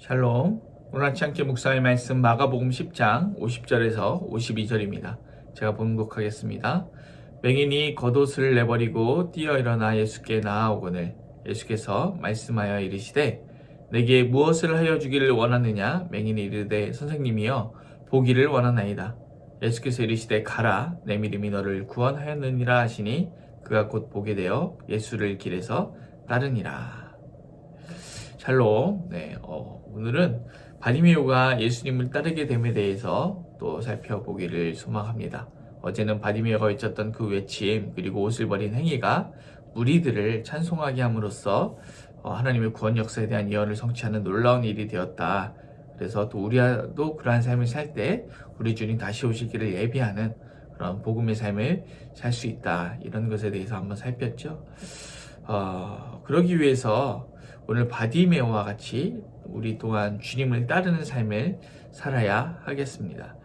샬롬. 오늘 아침 함께 묵상의 말씀 마가복음 10장 50절에서 52절입니다. 제가 봉독하겠습니다. 맹인이 겉옷을 내버리고 뛰어 일어나 예수께 나아오거늘 예수께서 말씀하여 이르시되 내게 무엇을 하여 주기를 원하느냐 맹인이 이르되 선생님이여 보기를 원하나이다. 예수께서 이르시되 가라 내 믿음이 너를 구원하였느니라 하시니 그가 곧 보게 되어 예수를 길에서 따르니라. 샬롬. 네, 어, 오늘은 바디메오가 예수님을 따르게 됨에 대해서 또 살펴보기를 소망합니다. 어제는 바디메오가 외쳤던 그 외침 그리고 옷을 버린 행위가 무리들을 찬송하게 함으로써 어, 하나님의 구원 역사에 대한 예언을 성취하는 놀라운 일이 되었다. 그래서 또 우리도 그러한 삶을 살 때 우리 주님 다시 오시기를 예비하는 그런 복음의 삶을 살 수 있다. 이런 것에 대해서 한번 살폈죠. 어, 그러기 위해서 오늘 바디메오와 같이 우리 또한 주님을 따르는 삶을 살아야 하겠습니다.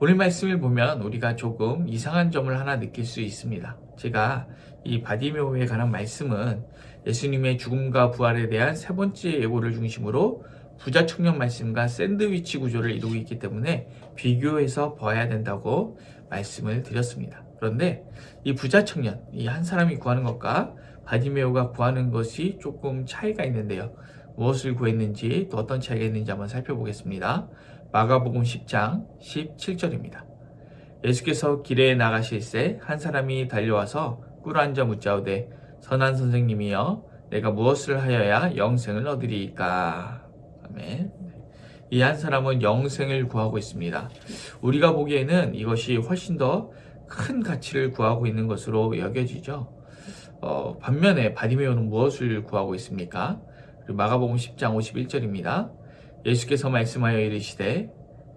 오늘 말씀을 보면 우리가 조금 이상한 점을 하나 느낄 수 있습니다. 제가 이 바디메오에 관한 말씀은 예수님의 죽음과 부활에 대한 세 번째 예고를 중심으로 부자 청년 말씀과 샌드위치 구조를 이루고 있기 때문에 비교해서 봐야 된다고 말씀을 드렸습니다. 그런데 이 부자 청년, 이 한 사람이 구하는 것과 바디메오가 구하는 것이 조금 차이가 있는데요. 무엇을 구했는지 또 어떤 차이가 있는지 한번 살펴보겠습니다. 마가복음 10장 17절입니다. 예수께서 길에 나가실새 한 사람이 달려와서 꿇어앉아 묻자오되 선한 선생님이여 내가 무엇을 하여야 영생을 얻으리이까 아멘. 이 한 사람은 영생을 구하고 있습니다. 우리가 보기에는 이것이 훨씬 더 큰 가치를 구하고 있는 것으로 여겨지죠. 어, 반면에 바디메오는 무엇을 구하고 있습니까? 마가복음 10장 51절입니다. 예수께서 말씀하여 이르시되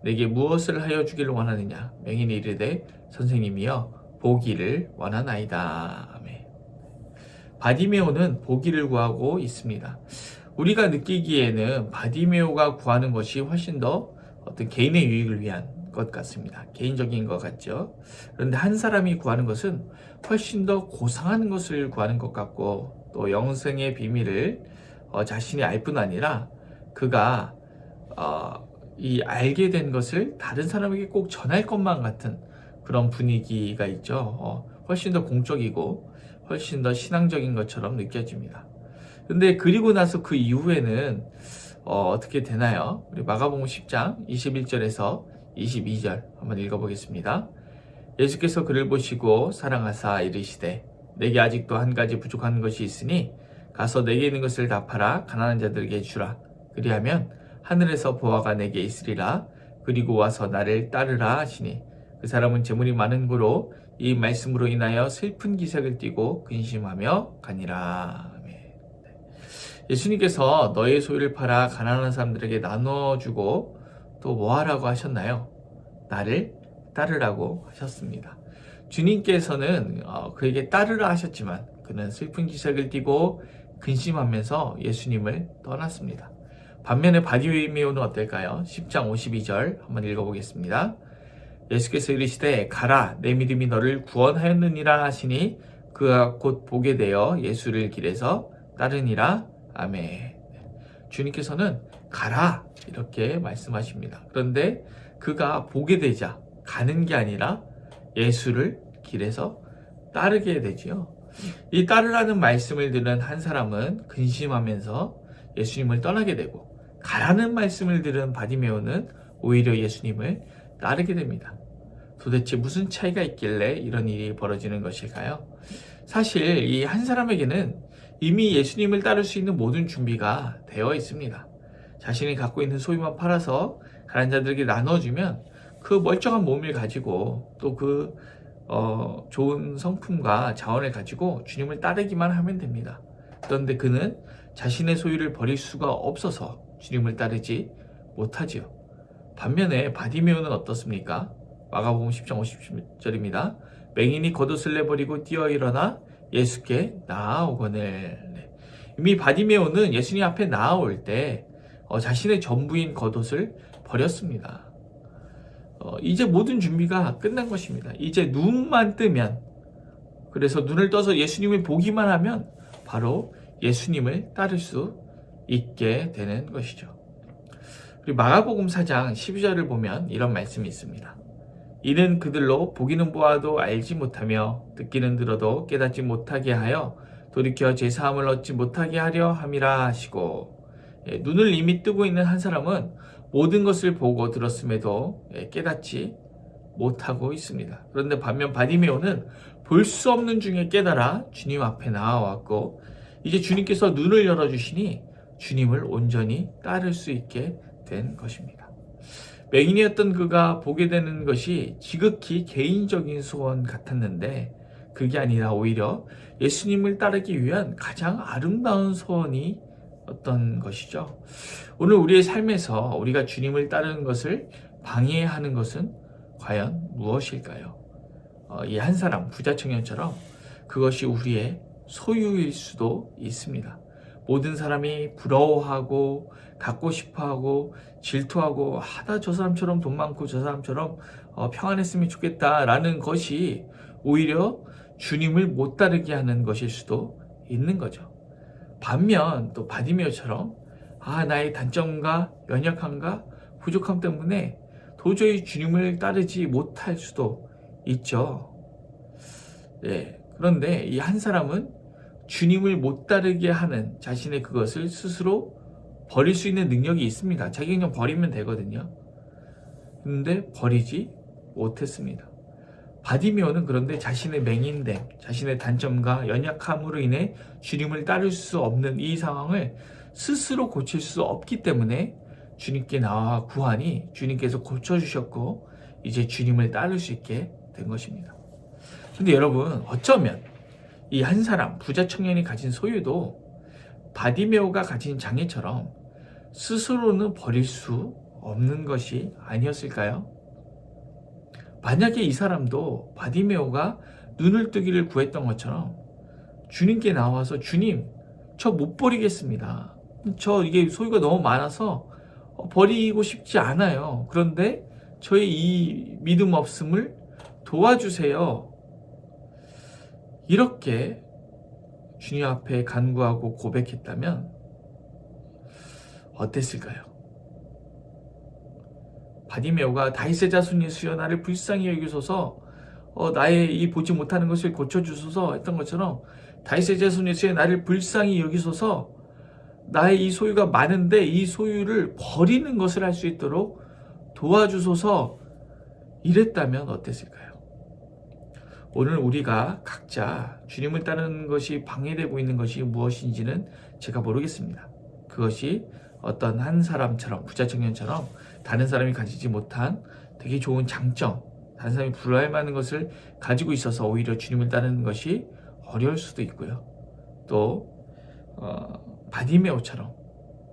내게 무엇을 하여 주기를 원하느냐 맹인이 이르되 선생님이여 보기를 원하나이다. 아멘. 바디메오는 보기를 구하고 있습니다. 우리가 느끼기에는 바디메오가 구하는 것이 훨씬 더 어떤 개인의 유익을 위한 것 같습니다. 개인적인 것 같죠. 그런데 한 사람이 구하는 것은 훨씬 더 고상한 것을 구하는 것 같고 또 영생의 비밀을 어, 자신이 알 뿐 아니라 그가 어, 이 알게 된 것을 다른 사람에게 꼭 전할 것만 같은 그런 분위기가 있죠. 어, 훨씬 더 공적이고 훨씬 더 신앙적인 것처럼 느껴집니다. 근데 그리고 나서 그 이후에는 어, 떻게 되나요? 우리 마가복음 10장 21절에서 22절 한번 읽어보겠습니다. 예수께서 그를 보시고 사랑하사 이르시되 내게 아직도 한 가지 부족한 것이 있으니 가서 내게 있는 것을 다 팔아 가난한 자들에게 주라 그리하면 하늘에서 보화가 내게 있으리라 그리고 와서 나를 따르라 하시니 그 사람은 재물이 많은 고로 이 말씀으로 인하여 슬픈 기색을 띠고 근심하며 가니라 아멘. 예수님께서 너의 소유를 팔아 가난한 사람들에게 나눠주고 또 뭐하라고 하셨나요? 나를 따르라고 하셨습니다. 주님께서는 어, 그에게 따르라 하셨지만 그는 슬픈 기색을 띠고 근심하면서 예수님을 떠났습니다. 반면에 바디메오는 어떨까요? 10장 52절 한번 읽어보겠습니다. 예수께서 이르시되 가라 내 믿음이 너를 구원하였느니라 하시니 그가 곧 보게 되어 예수를 길에서 따르니라 아멘. 주님께서는 가라 이렇게 말씀하십니다. 그런데 그가 보게 되자 가는 게 아니라 예수를 길에서 따르게 되지요. 이 따르라는 말씀을 들은 한 사람은 근심하면서 예수님을 떠나게 되고 가라는 말씀을 들은 바디메오는 오히려 예수님을 따르게 됩니다. 도대체 무슨 차이가 있길래 이런 일이 벌어지는 것일까요? 사실 이 한 사람에게는 이미 예수님을 따를 수 있는 모든 준비가 되어 있습니다. 자신이 갖고 있는 소유만 팔아서 가난 자들에게 나눠주면 그 멀쩡한 몸을 가지고 또그 어, 좋은 성품과 자원을 가지고 주님을 따르기만 하면 됩니다. 그런데 그는 자신의 소유를 버릴 수가 없어서 주님을 따르지 못하지요. 반면에 바디메오는 어떻습니까? 마가복음 10장 50절입니다. 맹인이 겉옷을 내버리고 뛰어 일어나 예수께 나아오거늘. 네. 이미 바디메오는 예수님 앞에 나아올 때 어, 자신의 전부인 겉옷을 버렸습니다. 어, 이제 모든 준비가 끝난 것입니다. 이제 눈만 뜨면 그래서 눈을 떠서 예수님을 보기만 하면 바로 예수님을 따를 수 있게 되는 것이죠. 그리고 마가복음 4장 12절을 보면 이런 말씀이 있습니다. 이는 그들로 보기는 보아도 알지 못하며 듣기는 들어도 깨닫지 못하게 하여 돌이켜 제 사함을 얻지 못하게 하려 함이라 하시고 예, 눈을 이미 뜨고 있는 한 사람은 모든 것을 보고 들었음에도 예, 깨닫지 못하고 있습니다. 그런데 반면 바디메오는 볼 수 없는 중에 깨달아 주님 앞에 나와왔고 이제 주님께서 눈을 열어주시니 주님을 온전히 따를 수 있게 된 것입니다. 맹인이었던 그가 보게 되는 것이 지극히 개인적인 소원 같았는데 그게 아니라 오히려 예수님을 따르기 위한 가장 아름다운 소원이 어떤 것이죠. 오늘 우리의 삶에서 우리가 주님을 따르는 것을 방해하는 것은 과연 무엇일까요? 어, 이한 사람 부자 청년처럼 그것이 우리의 소유일 수도 있습니다. 모든 사람이 부러워하고 갖고 싶어하고 질투하고 하다 저 사람처럼 돈 많고 저 사람처럼 어, 평안했으면 좋겠다라는 것이 오히려 주님을 못 따르게 하는 것일 수도 있는 거죠. 반면 또 바디메어처럼 아 나의 단점과 연약함과 부족함 때문에 도저히 주님을 따르지 못할 수도 있죠. 네. 그런데 이 한 사람은 주님을 못 따르게 하는 자신의 그것을 스스로 버릴 수 있는 능력이 있습니다. 자기 그냥 버리면 되거든요. 근데 버리지 못했습니다. 바디메오는 그런데 자신의 맹인됨, 자신의 단점과 연약함으로 인해 주님을 따를 수 없는 이 상황을 스스로 고칠 수 없기 때문에 주님께 나와 구하니 주님께서 고쳐주셨고 이제 주님을 따를 수 있게 된 것입니다. 근데 여러분 어쩌면 이 한 사람 부자 청년이 가진 소유도 바디메오가 가진 장애처럼 스스로는 버릴 수 없는 것이 아니었을까요? 만약에 이 사람도 바디메오가 눈을 뜨기를 구했던 것처럼 주님께 나와서 주님 저 못 버리겠습니다. 저 이게 소유가 너무 많아서 버리고 싶지 않아요. 그런데 저의 이 믿음 없음을 도와주세요. 이렇게 주님 앞에 간구하고 고백했다면 어땠을까요? 바디메오가 다윗의 자손 예수여 나를 불쌍히 여기소서 어, 나의 이 보지 못하는 것을 고쳐주소서 했던 것처럼 다윗의 자손 예수여 나를 불쌍히 여기소서 나의 이 소유가 많은데 이 소유를 버리는 것을 할 수 있도록 도와주소서 이랬다면 어땠을까요? 오늘 우리가 각자 주님을 따르는 것이 방해되고 있는 것이 무엇인지는 제가 모르겠습니다. 그것이 어떤 한 사람처럼 부자 청년처럼 다른 사람이 가지지 못한 되게 좋은 장점, 다른 사람이 부러워할 만한 것을 가지고 있어서 오히려 주님을 따르는 것이 어려울 수도 있고요. 또 어, 바디메오처럼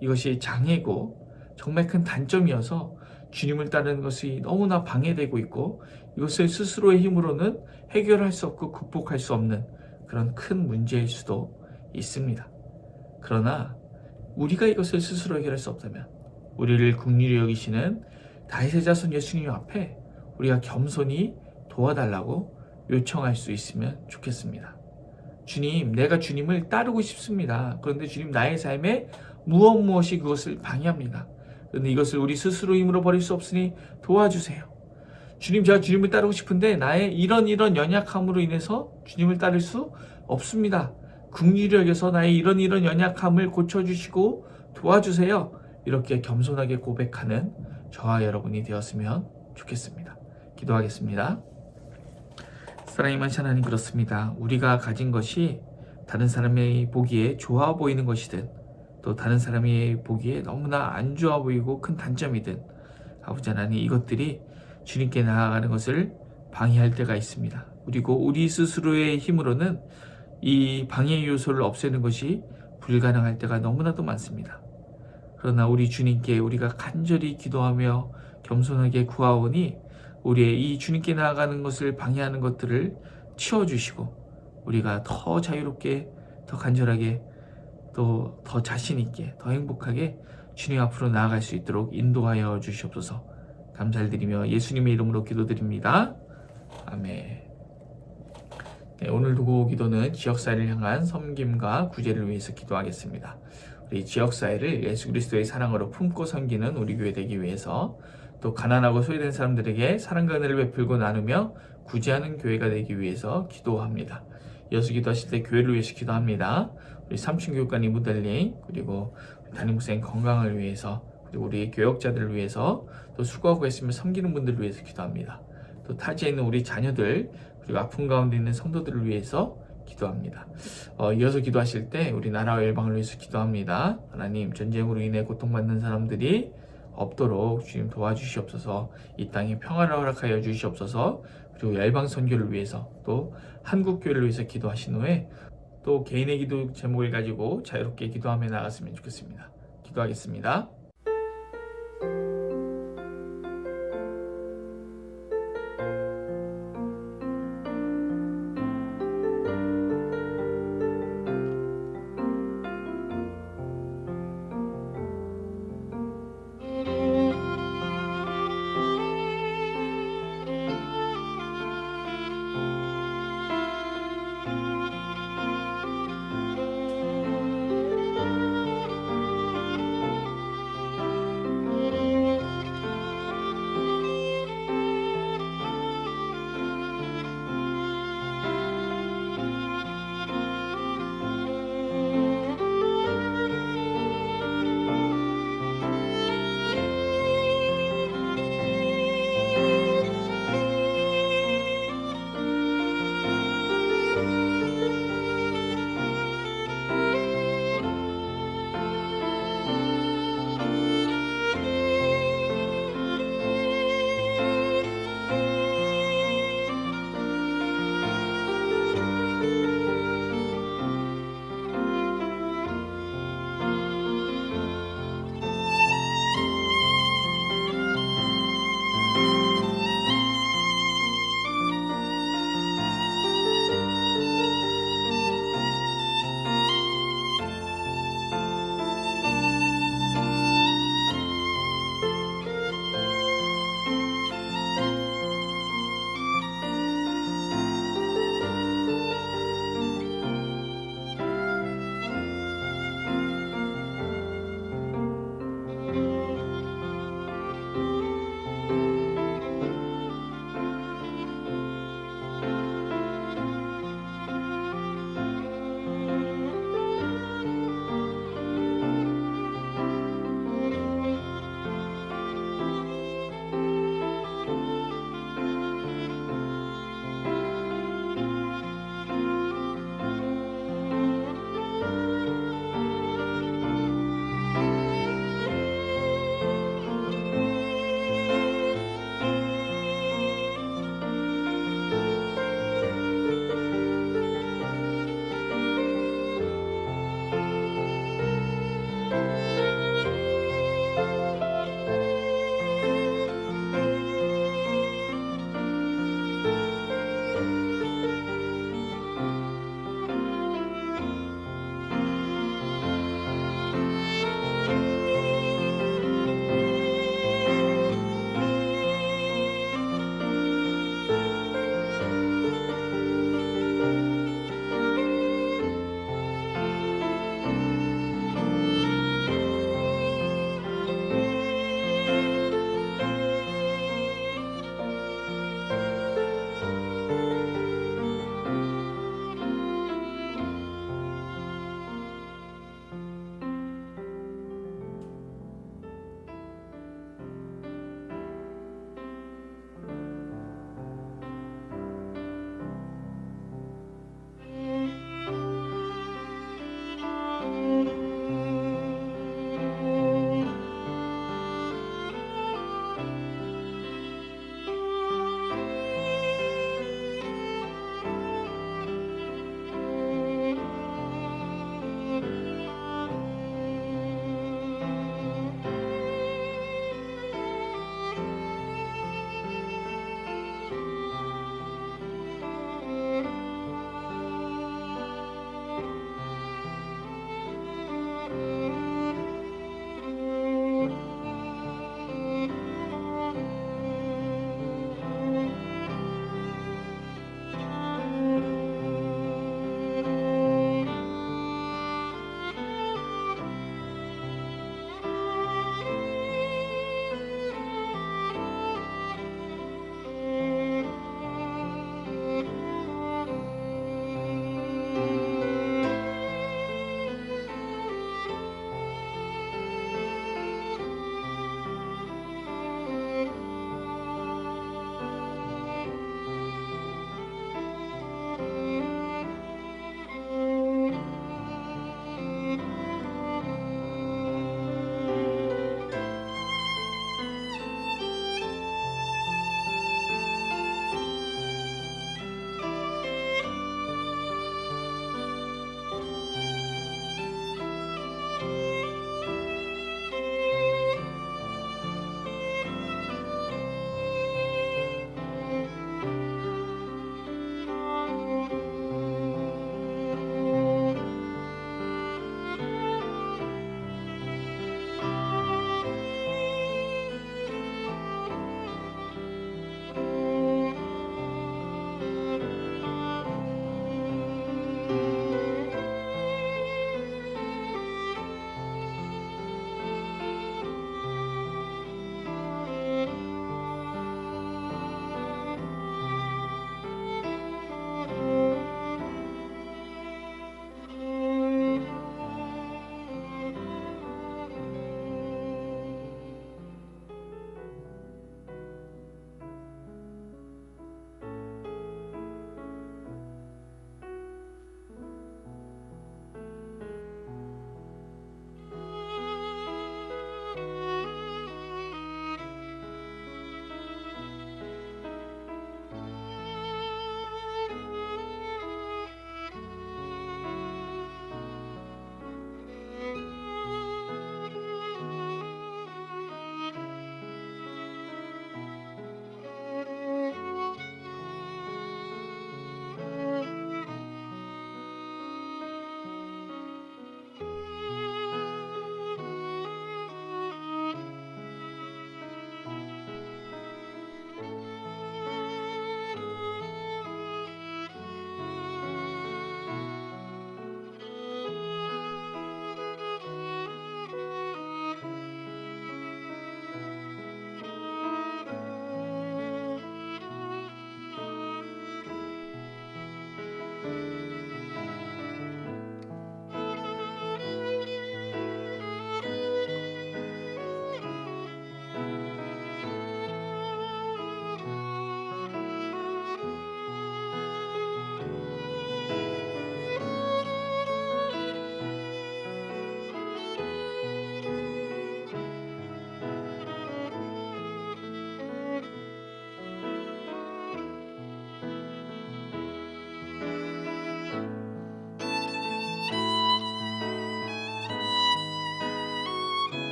이것이 장애고 정말 큰 단점이어서 주님을 따르는 것이 너무나 방해되고 있고 이것을 스스로의 힘으로는 해결할 수 없고 극복할 수 없는 그런 큰 문제일 수도 있습니다. 그러나 우리가 이것을 스스로 해결할 수 없다면 우리를 국리를 여기시는 다윗의 자손 예수님 앞에 우리가 겸손히 도와달라고 요청할 수 있으면 좋겠습니다. 주님, 내가 주님을 따르고 싶습니다. 그런데 주님, 나의 삶에 무엇 무엇이 그것을 방해합니다. 그런데 이것을 우리 스스로 힘으로 버릴 수 없으니 도와주세요. 주님, 제가 주님을 따르고 싶은데 나의 이런 이런 연약함으로 인해서 주님을 따를 수 없습니다. 국리력에서 나의 이런 이런 연약함을 고쳐주시고 도와주세요. 이렇게 겸손하게 고백하는 저와 여러분이 되었으면 좋겠습니다. 기도하겠습니다. 사랑이 많지 하나님 그렇습니다. 우리가 가진 것이 다른 사람이 보기에 좋아 보이는 것이든 또 다른 사람이 보기에 너무나 안 좋아 보이고 큰 단점이든 아버지 하나님 이것들이 주님께 나아가는 것을 방해할 때가 있습니다. 그리고 우리 스스로의 힘으로는 이 방해 요소를 없애는 것이 불가능할 때가 너무나도 많습니다. 그러나 우리 주님께 우리가 간절히 기도하며 겸손하게 구하오니 우리의 이 주님께 나아가는 것을 방해하는 것들을 치워주시고 우리가 더 자유롭게 더 간절하게 또 더 자신있게 더 행복하게 주님 앞으로 나아갈 수 있도록 인도하여 주시옵소서 감사를 드리며 예수님의 이름으로 기도드립니다. 아멘. 네, 오늘 두고 기도는 지역사회를 향한 섬김과 구제를 위해서 기도하겠습니다. 우리 지역사회를 예수 그리스도의 사랑으로 품고 섬기는 우리 교회 되기 위해서 또 가난하고 소외된 사람들에게 사랑과 은혜를 베풀고 나누며 구제하는 교회가 되기 위해서 기도합니다. 이어서 기도하실 때 교회를 위해서 기도합니다. 우리 삼층 교육관 이무달님 그리고 담임 목사님 건강을 위해서 그리고 우리 교역자들을 위해서 또 수고하고 있으면 섬기는 분들을 위해서 기도합니다. 또 타지에 있는 우리 자녀들 그리고 아픈 가운데 있는 성도들을 위해서 기도합니다. 어, 이어서 기도하실 때 우리 나라와 열방을 위해서 기도합니다. 하나님 전쟁으로 인해 고통받는 사람들이 없도록 주님 도와주시옵소서 이 땅에 평화를 허락하여 주시옵소서 그리고 열방 선교를 위해서 또 한국 교회를 위해서 기도하신 후에 또 개인의 기도 제목을 가지고 자유롭게 기도하며 나갔으면 좋겠습니다. 기도하겠습니다.